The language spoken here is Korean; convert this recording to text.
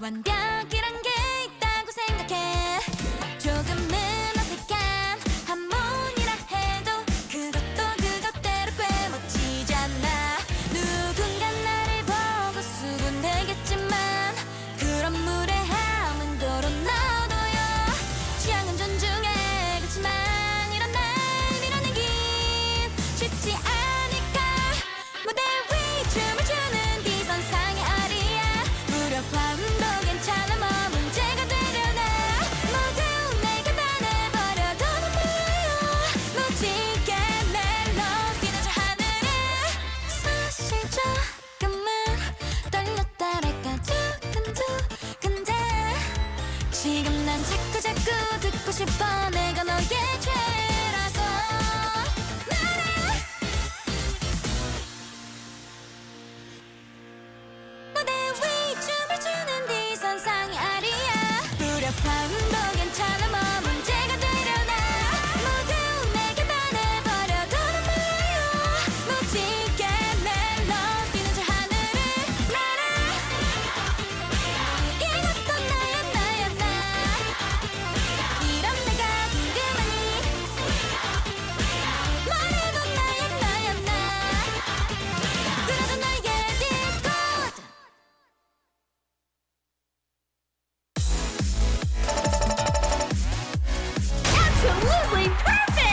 완벽이란 게 지금 난 자꾸 자꾸 듣고 싶어. 내가 너의 죄라고. 말해 무대 위 춤을 추는 네 선상이 아리야. 뚜렷한 perfect!